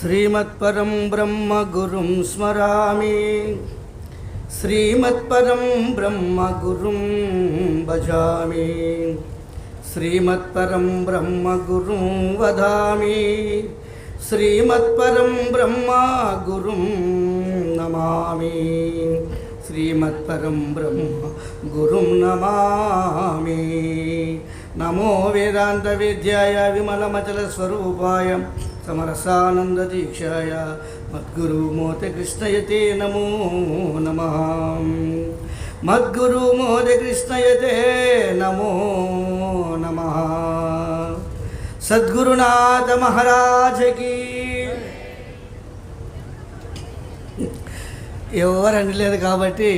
శ్రీమత్పరం బ్రహ్మ గురుం స్మరామి. శ్రీమత్పరం బ్రహ్మ గురుం భజామి. శ్రీమత్పరం బ్రహ్మ గురుం వదామి శ్రీమత్పరం బ్రహ్మ గురుం నమామి. శ్రీమత్పరం బ్రహ్మ గురుం నమామి. నమో వేదాంత విద్యాయ విమలమచల స్వరూపాయ సమరసానంద దీక్షాయ మద్గురు మోత కృష్ణయతే నమో నమ కృష్ణయతే నమో నమ సద్గురునాథ మహారాజకి ఎవరు అనలేదు కాబట్టి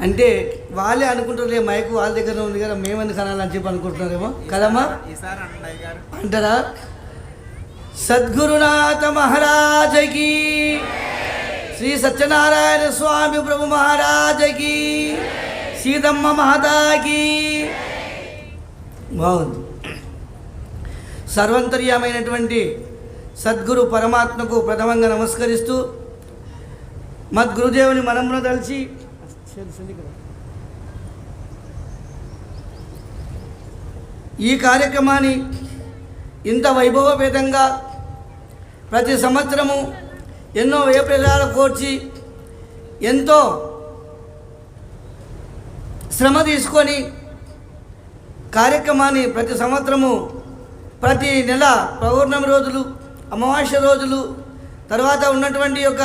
అంటే వాళ్ళే అనుకుంటారులే మైకు వాళ్ళ దగ్గర ఉంది కదా మేమెందుకు అనాలని చెప్పి అనుకుంటున్నారేమో కదమ్మా? అంటారా? సద్గురునాథ మహారాజకి. శ్రీ సత్యనారాయణ స్వామి ప్రభు మహారాజకి. సీతమ్మ మహతాకి బాగుంది. సర్వంతర్యమైనటువంటి సద్గురు పరమాత్మకు ప్రథమంగా నమస్కరిస్తూ మద్గురుదేవుని మనమును తలిచి ఈ కార్యక్రమాన్ని ఇంత వైభవపేతంగా ప్రతి సంవత్సరము ఎన్నో వ్యయప్రదాలు కోర్చి ఎంతో శ్రమ తీసుకొని కార్యక్రమాన్ని ప్రతి సంవత్సరము ప్రతి నెల పౌర్ణమి రోజులు అమావాస్య రోజులు తర్వాత ఉన్నటువంటి యొక్క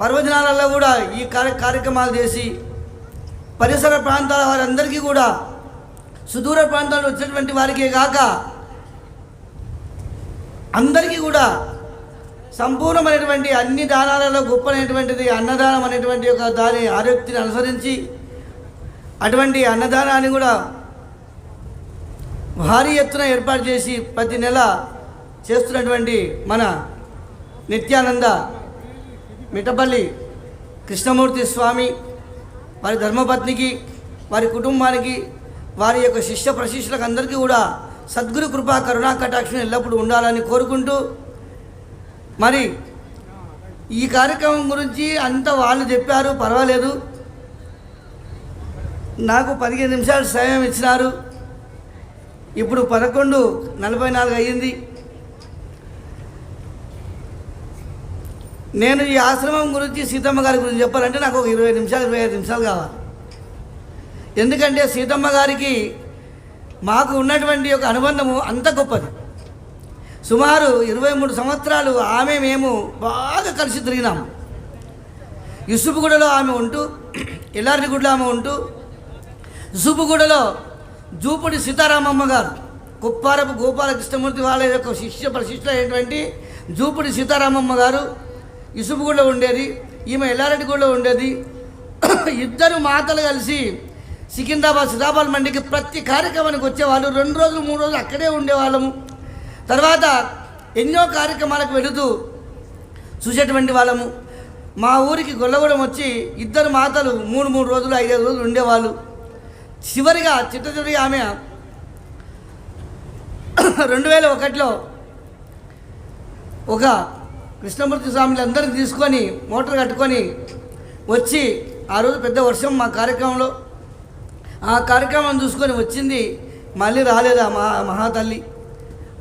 పర్వదినాలలో కూడా ఈ కార్య కార్యక్రమాలు చేసి పరిసర ప్రాంతాల వారందరికీ కూడా సుదూర ప్రాంతాల్లో వచ్చినటువంటి వారికే కాక అందరికీ కూడా సంపూర్ణమైనటువంటి అన్ని దానాలలో గొప్పనైనటువంటిది అన్నదానం అనేటువంటి ఒక దాని ఆరోక్తిని అనుసరించి అటువంటి అన్నదానాన్ని కూడా భారీ ఎత్తున ఏర్పాటు చేసి ప్రతి నెల చేస్తున్నటువంటి మన నిత్యానంద మిఠపల్లి కృష్ణమూర్తి స్వామి వారి ధర్మపత్నికి వారి కుటుంబానికి వారి యొక్క శిష్య ప్రశిష్యులకు అందరికీ కూడా సద్గురు కృపా కరుణా కటాక్షం ఎల్లప్పుడూ ఉండాలని కోరుకుంటూ మరి ఈ కార్యక్రమం గురించి అంత వాళ్ళు చెప్పారు పర్వాలేదు. నాకు పదిహేను నిమిషాలు సమయం ఇచ్చినారు. ఇప్పుడు పదకొండు నలభై నాలుగు అయ్యింది. నేను ఈ ఆశ్రమం గురించి సీతమ్మ గారి గురించి చెప్పాలంటే నాకు ఒక ఇరవై నిమిషాలు ఇరవై ఐదు నిమిషాలు కావాలి. ఎందుకంటే సీతమ్మ గారికి మాకు ఉన్నటువంటి ఒక అనుబంధము అంత గొప్పది. సుమారు ఇరవై మూడు సంవత్సరాలు ఆమె మేము బాగా కలిసి తిరిగినాము. ఇసుపుగూడలో ఆమె ఉంటూ ఎల్లారిగూడలో ఆమె ఉంటూ ఇసుపుగూడలో జూపుడి సీతారామమ్మ గారు కుప్పారపు గోపాలకృష్ణమూర్తి వాళ్ళ యొక్క శిష్య ప్రశిష్ట అయినటువంటి జూపుడి సీతారామమ్మ గారు ఇసుపుగూడలో ఉండేది ఈమె ఎల్లారెడ్డిగూడలో ఉండేది. ఇద్దరు మాతలు కలిసి సికింద్రాబాద్ సిదాబాద్ మండికి ప్రతి కార్యక్రమానికి వచ్చేవాళ్ళు. రెండు రోజులు మూడు రోజులు అక్కడే ఉండేవాళ్ళము. తర్వాత ఎన్నో కార్యక్రమాలకు వెళుతూ చూసేటువంటి వాళ్ళము. మా ఊరికి గొల్లగూడెం వచ్చి ఇద్దరు మాతలు మూడు మూడు రోజులు ఐదు రోజులు ఉండేవాళ్ళు. చివరిగా చిట్ట చివరిగా ఆమె రెండు వేల ఒకటిలో ఒక కృష్ణమూర్తి స్వామిని అందరిని తీసుకొని మోటార్ కట్టుకొని వచ్చి ఆ రోజు పెద్ద వర్షం మా కార్యక్రమంలో. ఆ కార్యక్రమం చూసుకొని వచ్చింది మళ్ళీ రాలేదు ఆ మహా మహాతల్లి?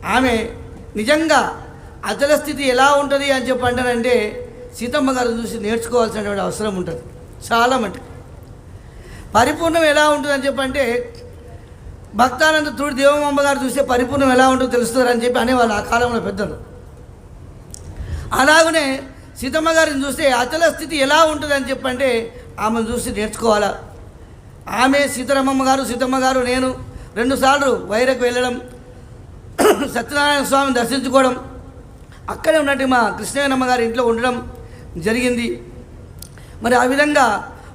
ఆమె నిజంగా అచల స్థితి ఎలా ఉంటుంది అని చెప్పి అంటారంటే సీతమ్మ గారు చూసి నేర్చుకోవాల్సినటువంటి అవసరం ఉంటుంది. చాలా మటుకు. పరిపూర్ణం ఎలా ఉంటుందని చెప్పంటే భక్తానంద తుడి దేవమ్మ గారు చూస్తే పరిపూర్ణం ఎలా ఉంటుందో తెలుస్తుందని చెప్పి అనేవాళ్ళు ఆ కాలంలో పెద్దలు. అలాగనే సీతమ్మ గారిని చూస్తే అచల స్థితి ఎలా ఉంటుందని చెప్పంటే ఆమెను చూసి నేర్చుకోవాలా? ఆమె సీతారామమ్మ గారు సీతమ్మ గారు నేను రెండుసార్లు వైరకు వెళ్ళడం సత్యనారాయణ స్వామిని దర్శించుకోవడం అక్కడే ఉన్నట్టు మా కృష్ణయ్యనమ్మ గారి ఇంట్లో ఉండడం జరిగింది. మరి ఆ విధంగా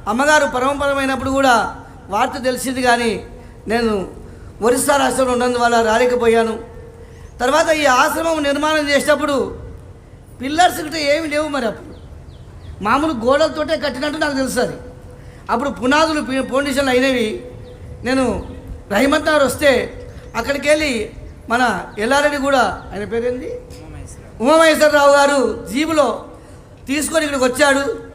అమ్మగారు పరమపరమైనప్పుడు కూడా వార్త తెలిసింది కానీ నేను ఒరిస్సా రాష్ట్రంలో ఉన్నందువల్ల రాలేకపోయాను. తర్వాత ఈ ఆశ్రమం నిర్మాణం చేసేటప్పుడు పిల్లర్స్ గిట్ట ఏమి లేవు మరి అప్పుడు. మామూలు గోడలతోటే కట్టినట్టు నాకు తెలుసు అది. అప్పుడు పునాదులు ఫౌండేషన్లు అయినవి. నేను రహిమత్ నగర్ వస్తే అక్కడికి వెళ్ళి మన ఎల్లారెడ్డి కూడా ఆయన పేరేంది? ఉమామహేశ్వరరావు ఉమామహేశ్వరరావు గారు జీబులో తీసుకొని ఇక్కడికి వచ్చాడు.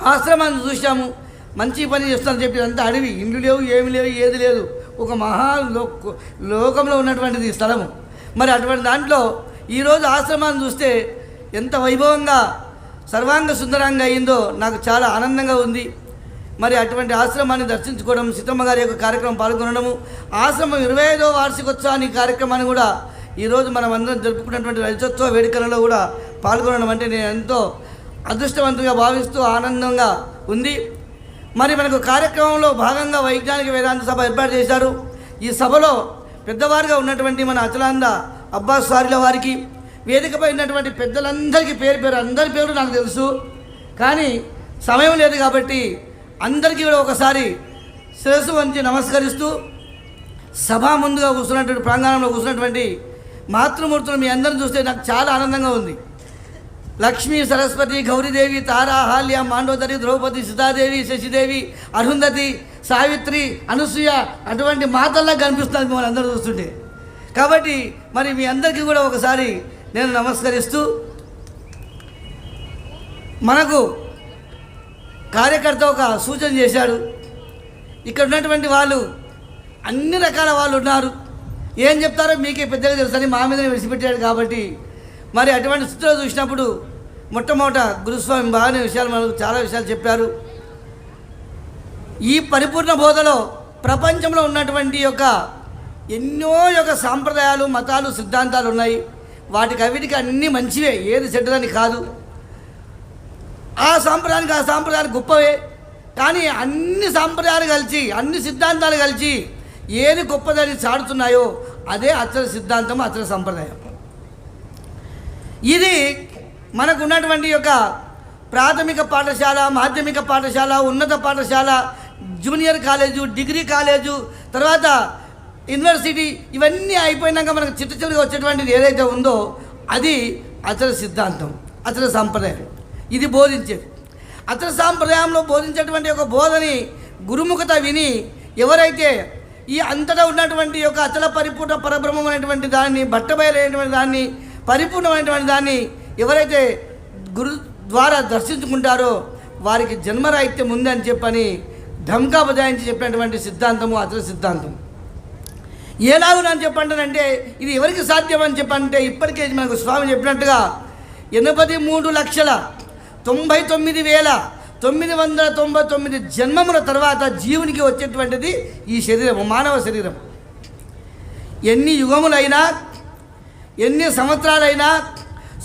ఆశ్రమాన్ని చూశాము. మంచి పని చేస్తానని చెప్పి అంతా అడవి. ఇండ్లు లేవు ఏమి లేవు ఏది లేదు. ఒక మహా లో- లోకంలో ఉన్నటువంటిది స్థలము. మరి అటువంటి దాంట్లో ఈరోజు ఆశ్రమాన్ని చూస్తే ఎంత వైభవంగా సర్వాంగ సుందరంగా అయిందో నాకు చాలా ఆనందంగా ఉంది. మరి అటువంటి ఆశ్రమాన్ని దర్శించుకోవడం సీతమ్మ గారి యొక్క కార్యక్రమం పాల్గొనడము. ఆశ్రమం ఇరవై ఐదో వార్షికోత్సవాన్ని కార్యక్రమాన్ని కూడా ఈరోజు మనం అందరం జరుపుకున్నటువంటి రజతోత్సవ వేడుకలలో కూడా పాల్గొనడం అంటే నేను ఎంతో అదృష్టవంతంగా భావిస్తూ ఆనందంగా ఉంది. మరి మనకు కార్యక్రమంలో భాగంగా వైజ్ఞానిక వేదాంత సభ ఏర్పాటు చేశారు. ఈ సభలో పెద్దవారుగా ఉన్నటువంటి మన అచలాంద అబ్బాస్ సారిల వారికి వేదికపై ఉన్నటువంటి పెద్దలందరికీ పేరు పేరు అందరి పేరు నాకు తెలుసు. కానీ సమయం లేదు కాబట్టి అందరికీ కూడా ఒకసారి శిరస్సు వంచి నమస్కరిస్తూ సభ ముందుగా కూర్చున్నటువంటి ప్రాంగణంలో కూర్చున్నటువంటి మాతృమూర్తులు మీ అందరిని చూస్తే నాకు చాలా ఆనందంగా ఉంది. లక్ష్మీ సరస్వతి గౌరీదేవి తారా హాల్య మాండోదరి ద్రౌపది సీతాదేవి శశిదేవి అరుంధతి సావిత్రి అనసూయ అటువంటి మాతల్లా కనిపిస్తుంది మిమ్మల్ని అందరూ చూస్తుంటే. కాబట్టి మరి మీ అందరికీ కూడా ఒకసారి నేను నమస్కరిస్తూ మనకు కార్యకర్త ఒక సూచన చేశాడు. ఇక్కడ ఉన్నటువంటి వాళ్ళు అన్ని రకాల వాళ్ళు ఉన్నారు. ఏం చెప్తారో మీకే పెద్దగా తెలుసని మా మీదనే విడిచిపెట్టాడు కాబట్టి మరి అటువంటి స్థితిలో చూసినప్పుడు మొట్టమొదట గురుస్వామి బాగానే విషయాలు మనకు చాలా విషయాలు చెప్పారు. ఈ పరిపూర్ణ బోధలో ప్రపంచంలో ఉన్నటువంటి యొక్క ఎన్నో యొక్క సాంప్రదాయాలు మతాలు సిద్ధాంతాలు ఉన్నాయి. వాటికి అవిటికి అన్నీ మంచివే ఏది చెడ్డదని కాదు. ఆ సాంప్రదాయానికి ఆ సాంప్రదాయాలు గొప్పవే. కానీ అన్ని సాంప్రదాయాలు కలిసి అన్ని సిద్ధాంతాలు కలిసి ఏది గొప్పదని చాడుతున్నాయో అదే అచల సిద్ధాంతం అచల సంప్రదాయం. ఇది మనకు ఉన్నటువంటి యొక్క ప్రాథమిక పాఠశాల మాధ్యమిక పాఠశాల ఉన్నత పాఠశాల జూనియర్ కాలేజు డిగ్రీ కాలేజు తర్వాత యూనివర్సిటీ ఇవన్నీ అయిపోయినాక మనకు చిట్ట చివరిగా వచ్చేటువంటిది ఏదైతే ఉందో అది అచల సిద్ధాంతం అచల సాంప్రదాయం. ఇది బోధించేది. అచల సాంప్రదాయంలో బోధించేటువంటి ఒక బోధని గురుముఖత విని ఎవరైతే ఈ అంతటా ఉన్నటువంటి యొక్క అచల పరిపూర్ణ పరబ్రహ్మం అనేటువంటి దాన్ని బట్టబయలైనటువంటి దాన్ని పరిపూర్ణమైనటువంటి దాన్ని ఎవరైతే గురు ద్వారా దర్శించుకుంటారో వారికి జన్మరాహిత్యం ఉందని చెప్పని ధమ్కా బజాయించి చెప్పినటువంటి సిద్ధాంతము అతని సిద్ధాంతం ఎలాగునని చెప్పంటానంటే ఇది ఎవరికి సాధ్యం అని చెప్పంటే ఇప్పటికే మనకు స్వామి చెప్పినట్టుగా ఎనభై మూడు లక్షల తొంభై తొమ్మిది వేల తొమ్మిది వందల తొంభై తొమ్మిది జన్మముల తర్వాత జీవునికి వచ్చేటువంటిది ఈ శరీరం మానవ శరీరం ఎన్ని యుగములైనా ఎన్ని సంవత్సరాలైనా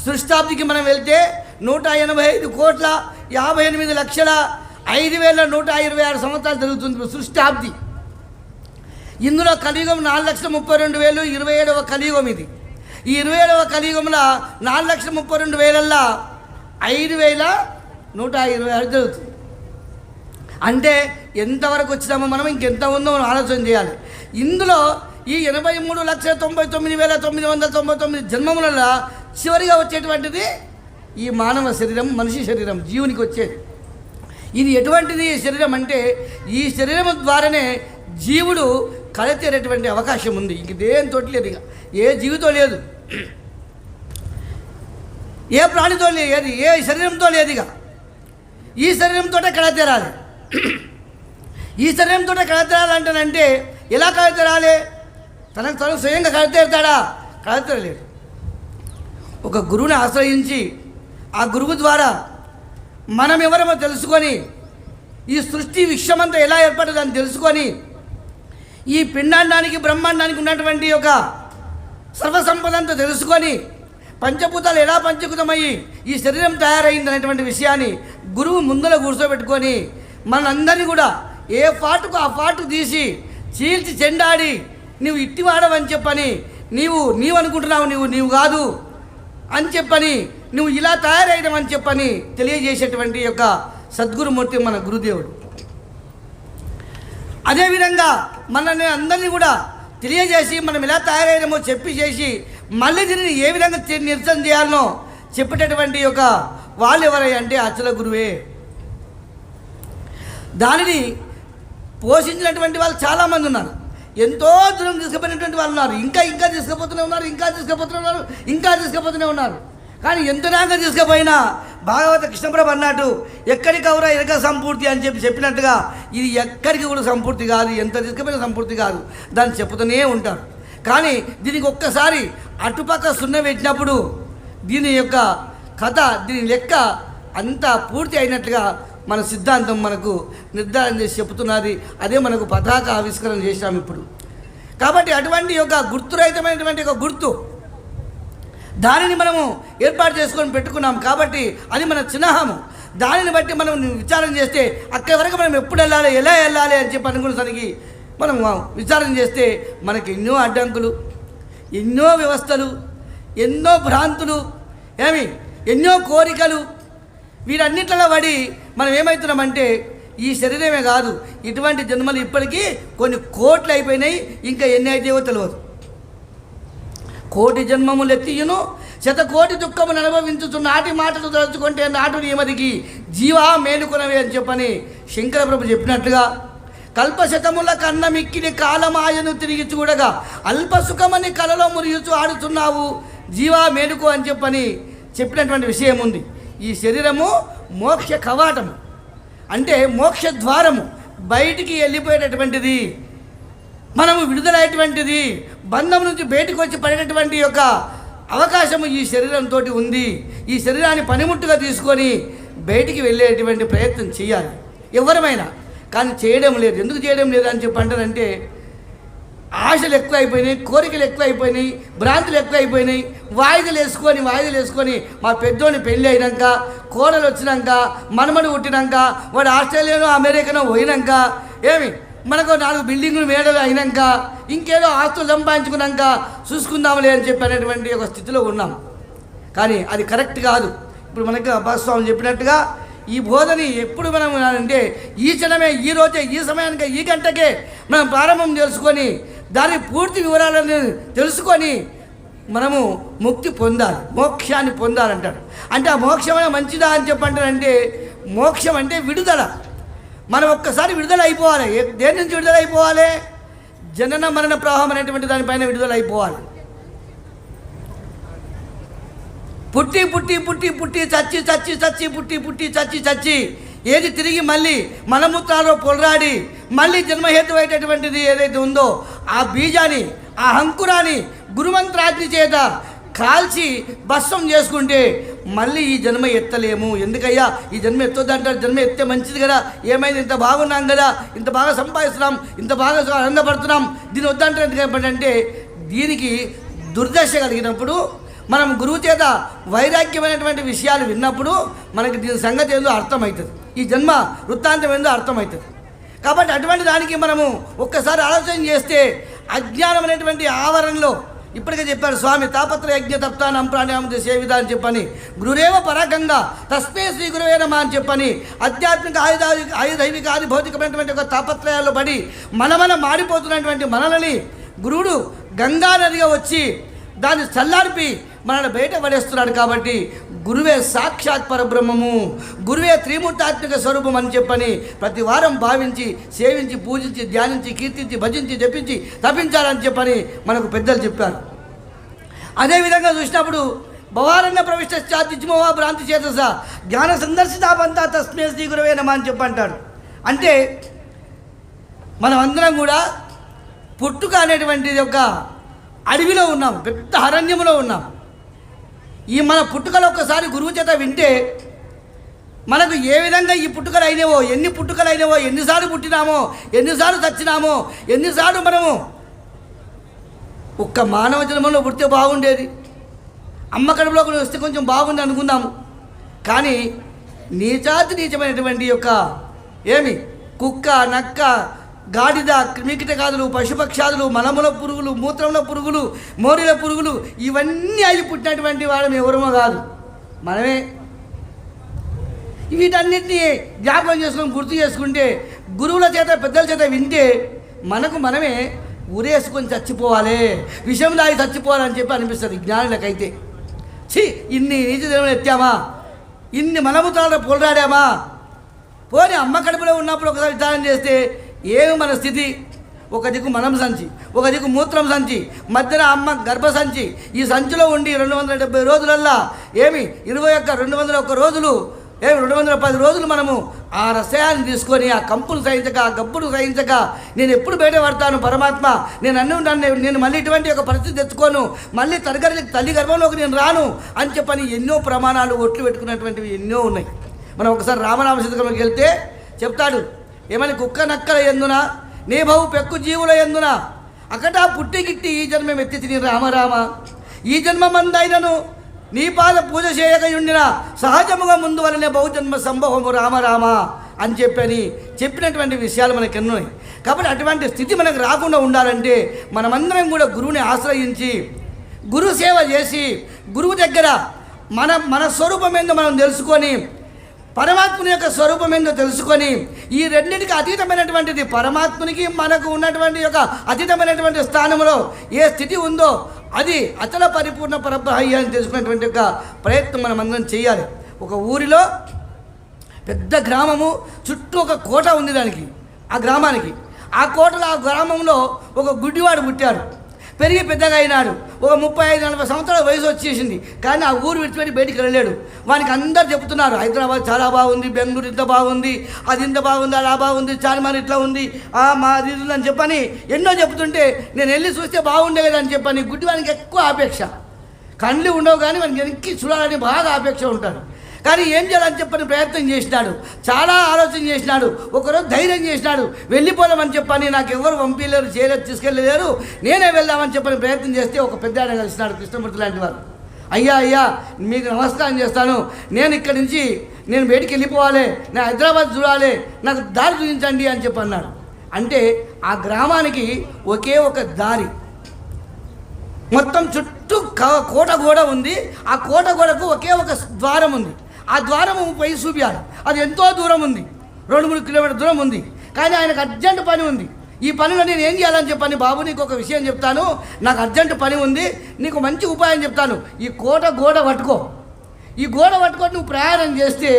సృష్టాబ్దికి మనం వెళ్తే నూట ఎనభై ఐదు కోట్ల యాభై ఎనిమిది లక్షల ఐదు వేల నూట ఇరవై ఆరు సంవత్సరాలు జరుగుతుంది సృష్టాబ్ది. ఇందులో కలియుగం నాలుగు లక్షల ముప్పై రెండు వేలు ఇరవై ఏడవ కలియుగం ఇది. ఈ ఇరవై ఏడవ కలియుగంలో నాలుగు లక్షల ముప్పై రెండు వేలల్లో ఐదు వేల నూట ఇరవై ఆరు జరుగుతుంది. అంటే ఎంతవరకు వచ్చినామో మనం ఇంకెంత ఉందో మనం ఆలోచన చేయాలి. ఇందులో ఈ ఎనభై మూడు లక్షల తొంభై తొమ్మిది వేల తొమ్మిది వందల తొంభై తొమ్మిది జన్మములలో చివరిగా వచ్చేటువంటిది ఈ మానవ శరీరం మనిషి శరీరం జీవునికి వచ్చేది. ఇది ఎటువంటిది ఈ శరీరం అంటే ఈ శరీరం ద్వారానే జీవుడు కలతేరేటువంటి అవకాశం ఉంది. ఇంక దేనితో లేదు ఇక. ఏ జీవితం లేదు. ఏ ప్రాణితో లేదు ఏ శరీరంతో లేదుగా. ఈ శరీరంతో కళతేరాలి ఈ శరీరంతో కళతేరాలంటానంటే ఎలా కళ తెరాలి? తనకు తను స్వయంగా కళ తెరలేదు. ఒక గురువుని ఆశ్రయించి ఆ గురువు ద్వారా మనం ఎవరమో తెలుసుకొని ఈ సృష్టి విశ్వమంతా ఎలా ఏర్పడదని తెలుసుకొని ఈ పిండాండానికి బ్రహ్మాండానికి ఉన్నటువంటి ఒక సర్వసంపదంతా తెలుసుకొని పంచభూతాలు ఎలా పంచకృతమయ్యి ఈ శరీరం తయారైంది అనేటువంటి విషయాన్ని గురువు ముందర కూర్చోబెట్టుకొని మనందరినీ కూడా ఏ పాటుకు ఆ పాటు తీసి చీల్చి చెండాడి నువ్వు ఇట్టివాడవని చెప్పని నీవు నీవు అనుకుంటున్నావు నీవు నీవు కాదు అని చెప్పని నువ్వు ఇలా తయారైనవని అని చెప్పని తెలియజేసేటువంటి యొక్క సద్గురుమూర్తి మన గురుదేవుడు. అదేవిధంగా మనల్ని అందరినీ కూడా తెలియజేసి మనం ఎలా తయారైనామో చెప్పి చేసి మళ్ళీ దీనిని ఏ విధంగా నిరసన చేయాలనో చెప్పేటటువంటి యొక్క వాళ్ళు ఎవరై అంటే అచల గురువే. దానిని పోషించినటువంటి వాళ్ళు చాలామంది ఉన్నారు. ఎంతో దూరం తీసుకుపోయినటువంటి వాళ్ళు ఉన్నారు. ఇంకా ఇంకా తీసుకుపోతూనే ఉన్నారు ఇంకా తీసుకుపోతూనే ఉన్నారు ఇంకా తీసుకుపోతూనే ఉన్నారు. కానీ ఎంత దాకా తీసుకుపోయినా భాగవత కృష్ణప్రభ అన్నట్టు ఎక్కడికి అవరా ఎరక సంపూర్తి అని చెప్పి చెప్పినట్టుగా ఇది ఎక్కడికి కూడా సంపూర్తి కాదు ఎంత తీసుకుపోయినా సంపూర్తి కాదు దాన్ని చెప్తూనే ఉంటారు. కానీ దీనికి ఒక్కసారి అటుపక్క సున్న పెట్టినప్పుడు దీని యొక్క కథ దీని లెక్క అంతా పూర్తి అయినట్లుగా మన సిద్ధాంతం మనకు నిర్ధారణ చేసి చెబుతున్నది. అదే మనకు పతాక ఆవిష్కరణ చేశాము ఇప్పుడు. కాబట్టి అటువంటి యొక్క గుర్తురహితమైనటువంటి ఒక గుర్తు దానిని మనము ఏర్పాటు చేసుకొని పెట్టుకున్నాం కాబట్టి అది మన చిహ్నము. దానిని బట్టి మనం విచారం చేస్తే అక్కడి వరకు మనం ఎప్పుడు వెళ్ళాలి ఎలా వెళ్ళాలి అని చెప్పి అనుకునేసరికి మనం విచారం చేస్తే మనకి ఎన్నో అడ్డంకులు ఎన్నో వ్యవస్థలు ఎన్నో భ్రాంతులు ఏమి ఎన్నో కోరికలు. వీరన్నిట్లలో పడి మనం ఏమవుతున్నామంటే ఈ శరీరమే కాదు ఇటువంటి జన్మలు ఇప్పటికీ కొన్ని కోట్లు అయిపోయినాయి ఇంకా ఎన్ని అయితేవో తెలియదు కోటి జన్మములు ఎత్తియును శతకోటి దుఃఖమును అనుభవించుతున్న నాటి మాటలు తలుచుకుంటే నాటు నియమదికి జీవా మేలుకునవే అని చెప్పని శంకర ప్రభు చెప్పినట్లుగా కల్పశతముల కన్న మిక్కిని కాలమాయను తిరిగి చూడగా అల్ప సుఖమని కలలో మురియుచు ఆడుతున్నావు జీవా మేలుకు అని చెప్పని చెప్పినటువంటి విషయం ఉంది ఈ శరీరము మోక్ష కవాటము. అంటే మోక్ష ద్వారము. బయటికి వెళ్ళిపోయేటటువంటిది మనము విడుదలైనటువంటిది బంధం నుంచి బయటకు వచ్చి పడినటువంటి యొక్క అవకాశము ఈ శరీరంతో ఉంది. ఈ శరీరాన్ని పనిముట్టుగా తీసుకొని బయటికి వెళ్ళేటువంటి ప్రయత్నం చేయాలి. ఎవరమైనా కానీ చేయడం లేదు. ఎందుకు చేయడం లేదు అని చెప్పి అంటారంటే ఆశలు ఎక్కువ అయిపోయినాయి కోరికలు ఎక్కువ అయిపోయినాయి భ్రాంతులు ఎక్కువ అయిపోయినాయి వాయిదలు వేసుకొని వాయిదలు వేసుకొని మా పెద్దోని పెళ్ళి అయినాక కోడలు వచ్చినాక మనమడు పుట్టినాక వాడు ఆస్ట్రేలియాలో అమెరికానో పోయినాక ఏమి? మనకు నాలుగు బిల్డింగులు మేడలు అయినాక ఇంకేదో ఆస్తులు సంపాదించుకున్నాక చూసుకుందాంలే అని చెప్పి అనేటువంటి ఒక స్థితిలో ఉన్నాం. కానీ అది కరెక్ట్ కాదు. ఇప్పుడు మనకి అబ్బాస్వామి చెప్పినట్టుగా ఈ బోధని ఎప్పుడు మనం అంటే ఈ క్షణమే ఈ రోజే ఈ సమయానికి ఈ గంటకే మనం ప్రారంభం తెలుసుకొని దాని పూర్తి వివరాలను తెలుసుకొని మనము ముక్తి పొందాలి. మోక్షాన్ని పొందాలంటాడు అంటే ఆ మోక్షమైన మంచిదా అని చెప్పంటారంటే మోక్షం అంటే విడుదల. మనం ఒక్కసారి విడుదల అయిపోవాలి దేని నుంచి విడుదల అయిపోవాలి జనన మరణ ప్రవాహం అనేటువంటి దానిపైన విడుదల అయిపోవాలి పుట్టి పుట్టి పుట్టి పుట్టి చచ్చి చచ్చి చచ్చి పుట్టి పుట్టి చచ్చి చచ్చి. ఏది తిరిగి మళ్ళీ మలమూత్రాలో పొలరాడి మళ్ళీ జన్మహేతు అయ్యేటటువంటిది ఏదైతే ఉందో ఆ బీజాన్ని ఆ అంకురాన్ని గురుమంత్రాగ్ని చేత కాల్చి భస్వం చేసుకుంటే మళ్ళీ ఈ జన్మ ఎత్తలేము. ఎందుకయ్యా? ఈ జన్మ ఎత్తొద్దంటారు. జన్మ ఎత్తే మంచిది కదా. ఏమైంది? ఇంత బాగున్నాం కదా. ఇంత బాగా సంపాదిస్తున్నాం. ఇంత బాగా ఆనందపడుతున్నాం. దీని వద్దంటారు ఎందుకంటే దీనికి దుర్దశ కలిగినప్పుడు మనం గురువు చేత వైరాగ్యమైనటువంటి విషయాలు విన్నప్పుడు మనకి దీని సంగతి ఏందో అర్థమవుతుంది. ఈ జన్మ వృత్తాంతం ఏందో అర్థమవుతుంది. కాబట్టి అటువంటి దానికి మనము ఒక్కసారి ఆలోచన చేస్తే అజ్ఞానం అనేటువంటి ఆవరణలో ఇప్పటికే చెప్పారు స్వామి తాపత్ర యజ్ఞ తప్తానం ప్రాణాయామం సేవిత అని చెప్పని గురురేవ పరాగంగా తస్మే శ్రీ గురువే నమ అని చెప్పని ఆధ్యాత్మిక ఆయుధ ఆయుధైవిక ఆది భౌతికమైనటువంటి ఒక తాపత్రయాల్లో పడి మనమన మాడిపోతున్నటువంటి మనలని గురువుడు గంగా నదిగా వచ్చి దాన్ని చల్లార్పి మనల్ని బయట పడేస్తున్నాడు కాబట్టి గురువే సాక్షాత్ పరబ్రహ్మము గురువే త్రిమూర్తాత్మిక స్వరూపం అని చెప్పని ప్రతి వారం భావించి సేవించి పూజించి ధ్యానించి కీర్తించి భజించి జపించి తపించాలని చెప్పని మనకు పెద్దలు చెప్పారు. అదేవిధంగా చూసినప్పుడు భవారణ్య ప్రవిష్టశ్చాతిజ్మోవా భ్రాంతి చేతస జ్ఞాన సందర్శితాపంతా తస్మే శ్రీ గురువే నమ అని చెప్పంటాడు అంటే మనం అందరం కూడా పుట్టుక అనేటువంటిది ఒక అడవిలో ఉన్నాం పెద్ద అరణ్యంలో ఉన్నాం. ఈ మన పుట్టుకలు ఒక్కసారి గురువు చేత వింటే మనకు ఏ విధంగా ఈ పుట్టుకలు అయినవో ఎన్ని పుట్టుకలు అయినవో ఎన్నిసార్లు పుట్టినామో ఎన్నిసార్లు చచ్చినామో ఎన్నిసార్లు మనము ఒక్క మానవ జన్మలో పుడితే బాగుండేది. అమ్మ కడుపులో కూడా వస్తే కొంచెం బాగుంది అనుకుందాము. కానీ నీచాతి నీచమైనటువంటి యొక్క ఏమి? కుక్క నక్క గాడిద క్రిమికీటకాదులు పశుపక్షాదులు మలముల పురుగులు మూత్రముల పురుగులు మోరిల పురుగులు ఇవన్నీ అయి పుట్టినటువంటి వాడు ఎవరమో కాదు. మనమే. వీటన్నిటిని జ్ఞాపకం చేసుకొని గుర్తు చేసుకుంటే గురువుల చేత పెద్దల చేత వింటే మనకు మనమే ఉరేసుకొని చచ్చిపోవాలి విషం దాగి చచ్చిపోవాలని చెప్పి అనిపిస్తుంది జ్ఞానులకైతే. ఛీ ఇన్ని నీచ దినములు ఎత్తామా? ఇన్ని మలముతాల పోరాడామా? పోనీ అమ్మ కడుపులో ఉన్నప్పుడు ఒకసారి విచారం చేస్తే ఏమి మన స్థితి? ఒక దిక్కు మనం సంచి ఒక దిక్కు మూత్రం సంచి మధ్యన అమ్మ గర్భ సంచి. ఈ సంచిలో ఉండి రెండు వందల డెబ్బై రోజులల్లా ఏమి? ఇరవై ఒక్క రెండు వందల ఒక్క రోజులు ఏమి? రెండు వందల పది రోజులు మనము ఆ రసాయాన్ని తీసుకొని ఆ కంపును సహించక ఆ గబ్బును సహించక నేను ఎప్పుడు బయట పడతాను పరమాత్మ? నేను అన్నీ నన్ను నేను మళ్ళీ ఇటువంటి ఒక పరిస్థితి తెచ్చుకోను. మళ్ళీ తరగతి తల్లి గర్భంలోకి నేను రాను అని చెప్పని ఎన్నో ప్రమాణాలు ఒట్లు పెట్టుకున్నటువంటివి ఎన్నో ఉన్నాయి. మనం ఒకసారి రామనామ శతకంలోకి వెళ్తే చెప్తాడు ఏమని కుక్క నక్కల ఎందున? నీ బహు పెక్కు జీవుల ఎందున? అకటా పుట్టిగిట్టి ఈ జన్మ ఎత్తి తిని రామరామ ఈ జన్మ మందైనను నీ పాద పూజ చేయకయుండిన సహజముగా ముందు వలనే బహుజన్మ సంభవము రామరామ అని చెప్పని చెప్పినటువంటి విషయాలు మనకి ఎన్నున్నాయి కాబట్టి అటువంటి స్థితి మనకు రాకుండా ఉండాలంటే మనమందరం కూడా గురువుని ఆశ్రయించి గురు సేవ చేసి గురువు దగ్గర మన మన స్వరూపం ఏందో మనం తెలుసుకొని పరమాత్ముని యొక్క స్వరూపం ఏందో తెలుసుకొని ఈ రెండింటికి అతీతమైనటువంటిది పరమాత్మునికి మనకు ఉన్నటువంటి యొక్క అతీతమైనటువంటి స్థానంలో ఏ స్థితి ఉందో అది అచల పరిపూర్ణ పరబ్రహ్యాన్ని తెలుసుకునేటువంటి యొక్క ప్రయత్నం మనం అందరం చేయాలి. ఒక ఊరిలో పెద్ద గ్రామము చుట్టూ ఒక కోట ఉంది దానికి ఆ గ్రామానికి. ఆ కోటలో ఆ గ్రామంలో ఒక గుడ్డివాడు పుట్టాడు. పెరిగి పెద్దగా అయినాడు. ఒక ముప్పై ఐదు నలభై సంవత్సరాల వయసు వచ్చేసింది. కానీ ఆ ఊరు విడిచిపెట్టి బయటికి వెళ్ళలేడు. వానికి అందరు చెప్తున్నారు హైదరాబాద్ చాలా బాగుంది బెంగళూరు ఇంత బాగుంది అది ఇంత బాగుంది అలా బాగుంది చార్మార్ ఇట్లా ఉంది ఆ మా అది అని చెప్పని ఎన్నో చెప్తుంటే నేను వెళ్ళి చూస్తే బాగుండే కదా అని చెప్పని గుడ్డివానికి ఎక్కువ ఆపేక్ష. కళ్ళు ఉండవు కానీ వానికి వెనక్కి చూడాలని బాగా ఆపేక్ష ఉంటాడు కానీ ఏం చేయాలని చెప్పని ప్రయత్నం చేసినాడు. చాలా ఆలోచన చేసినాడు. ఒకరోజు ధైర్యం చేసినాడు. వెళ్ళిపోదామని చెప్పని నాకు ఎవరు పంపించలేరు చేయలేరు తీసుకెళ్ళలేరు. నేనే వెళ్దామని చెప్పని ప్రయత్నం చేస్తే ఒక పెద్ద ఆయన కలిసినాడు కృష్ణమూర్తి లాంటి వారు. అయ్యా అయ్యా మీకు నమస్కారం చేస్తాను. నేను ఇక్కడి నుంచి నేను బయటికి వెళ్ళిపోవాలి. నేను హైదరాబాద్ చూడాలి. నాకు దారి చూపించండి అని చెప్పి అన్నాడు అంటే ఆ గ్రామానికి ఒకే ఒక దారి. మొత్తం చుట్టూ కోట గోడ ఉంది. ఆ కోట గోడకు ఒకే ఒక ద్వారం ఉంది. ఆ ద్వారము పై చూపించాలి అది ఎంతో దూరం ఉంది. రెండు మూడు కిలోమీటర్ దూరం ఉంది. కానీ ఆయనకు అర్జెంట్ పని ఉంది. ఈ పనిలో నేను ఏం చేయాలని చెప్పాను బాబు నీకు ఒక విషయం చెప్తాను. నాకు అర్జెంట్ పని ఉంది. నీకు మంచి ఉపాయం చెప్తాను. ఈ కోట గోడ పట్టుకో. ఈ గోడ పట్టుకొని నువ్వు ప్రయాణం చేస్తే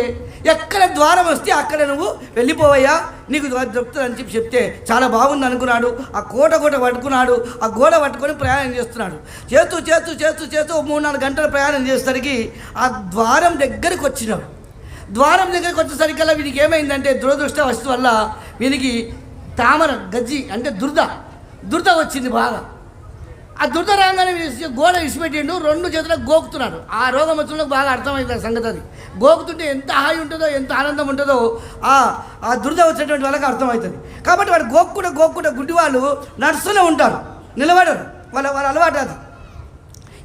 ఎక్కడ ద్వారం వస్తే అక్కడ నువ్వు వెళ్ళిపోవయ్యా. నీకు చెప్తానని చెప్పి చెప్తే చాలా బాగుంది అనుకున్నాడు. ఆ కోట కోట పట్టుకున్నాడు. ఆ గోడ పట్టుకొని ప్రయాణం చేస్తున్నాడు. చేస్తూ చేస్తూ చేస్తూ చేస్తూ మూడు నాలుగు గంటల ప్రయాణం చేసేసరికి ఆ ద్వారం దగ్గరికి వచ్చినాడు ద్వారం దగ్గరికి వచ్చేసరికల్లా వీనికి ఏమైందంటే దురదృష్టవశ వల్ల వీనికి తామర గజ్జి అంటే దుర్ద. దుర్ద వచ్చింది బాగా. ఆ దురద రాగానే విసి- గోడ విసిపెట్టిండు రెండు చేతులకు గోకుతున్నాడు. ఆ రోగం వచ్చిన బాగా అర్థమైంది ఆ సంగతి అది. గోకుతుంటే ఎంత హాయి ఉంటుందో ఎంత ఆనందం ఉంటుందో ఆ ఆ దురద వచ్చేటువంటి వాళ్ళకి అర్థమవుతుంది. కాబట్టి వాడు గోక్కుడ గోక్కుడ గుడ్డి వాళ్ళు నడుస్తూనే ఉంటారు నిలబడరు. వాళ్ళ వాళ్ళ అలవాటు అది.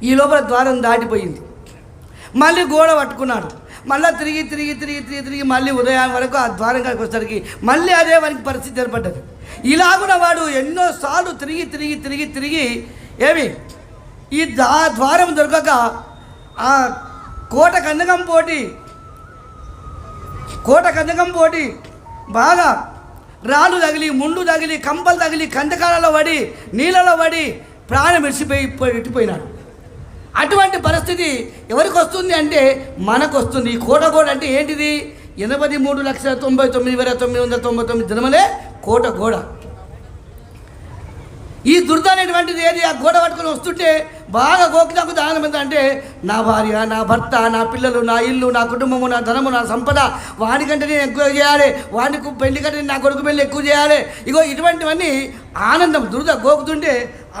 ఈ లోపల ద్వారం దాటిపోయింది. మళ్ళీ గోడ పట్టుకున్నాడు. మళ్ళీ తిరిగి తిరిగి తిరిగి తిరిగి తిరిగి మళ్ళీ ఉదయం వరకు ఆ ద్వారం కాడికి వచ్చేసరికి మళ్ళీ అదే వానికి పరిస్థితి ఏర్పడ్డది. ఇలాగున వాడు ఎన్నోసార్లు తిరిగి తిరిగి తిరిగి తిరిగి ఏమి? ఈ దా ద్వారం దొరకక ఆ కోట కందకం పోటీ కోట కందకం పోటీ బాగా రాళ్ళు తగిలి ముండు తగిలి కంపలు తగిలి కందకాలలో పడి నీళ్ళలో పడి ప్రాణం విడిచిపోయి ఇట్టిపోయినాడు అటువంటి పరిస్థితి ఎవరికి వస్తుంది అంటే మనకు వస్తుంది. ఈ కోట గోడ అంటే ఏంటిది? ఎనభై మూడు లక్షల తొంభై తొమ్మిది వేల తొమ్మిది వందల తొంభై తొమ్మిది దినమలే కోట గోడ. ఈ దుర్ద అనేటువంటిది ఏది? ఆ గోడ పట్టుకొని వస్తుంటే బాగా గోకినాకు దానం ఎంత అంటే నా భార్య నా భర్త నా పిల్లలు నా ఇల్లు నా కుటుంబము నా ధనము నా సంపద వాడికంటే నేను ఎక్కువ చేయాలి. వాడికి పెళ్ళి కంటే నా కొడుకు పెళ్ళి ఎక్కువ చేయాలి. ఇగో ఇటువంటివన్నీ ఆనందం. దురద గోకుతుంటే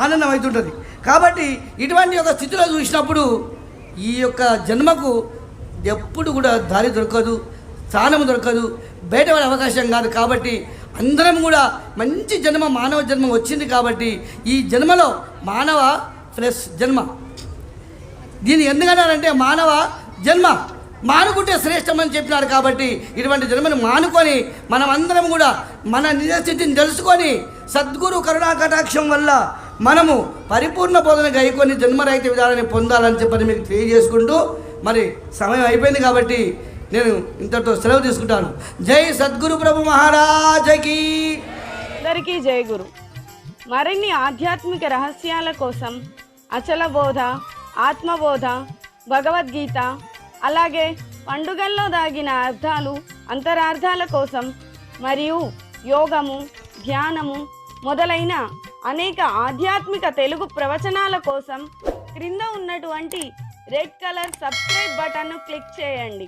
ఆనందం అవుతుంటుంది. కాబట్టి ఇటువంటి ఒక స్థితిలో చూసినప్పుడు ఈ యొక్క జన్మకు ఎప్పుడు కూడా దారి దొరకదు స్థానం దొరకదు బయటపడే అవకాశం కాదు. కాబట్టి అందరం కూడా మంచి జన్మ మానవ జన్మ వచ్చింది కాబట్టి ఈ జన్మలో మానవ ప్లస్ జన్మ. దీన్ని ఎందుకన్నారంటే మానవ జన్మ మానుకుంటే శ్రేష్టమని చెప్పినారు కాబట్టి ఇటువంటి జన్మను మానుకొని మనమందరం కూడా మన నిజ స్థితిని తెలుసుకొని సద్గురు కరుణా కటాక్షం వల్ల మనము పరిపూర్ణ బోధన గైకొని జన్మరహిత విధానాన్ని పొందాలని చెప్పని మీకు తెలియజేసుకుంటూ మరి సమయం అయిపోయింది కాబట్టి నేను ఇంతటితో సెలవు తీసుకుంటాను. జై సద్గురు ప్రభు మహారాజకి. అందరికీ జయ గురు. మరిన్ని ఆధ్యాత్మిక రహస్యాల కోసం అచల బోధ ఆత్మబోధ భగవద్గీత అలాగే పండుగల్లో దాగిన అర్థాలు అంతరార్థాల కోసం మరియు యోగము ధ్యానము మొదలైన అనేక ఆధ్యాత్మిక తెలుగు ప్రవచనాల కోసం క్రింద ఉన్నటువంటి రెడ్ కలర్ సబ్స్క్రైబ్ బటన్ను క్లిక్ చేయండి.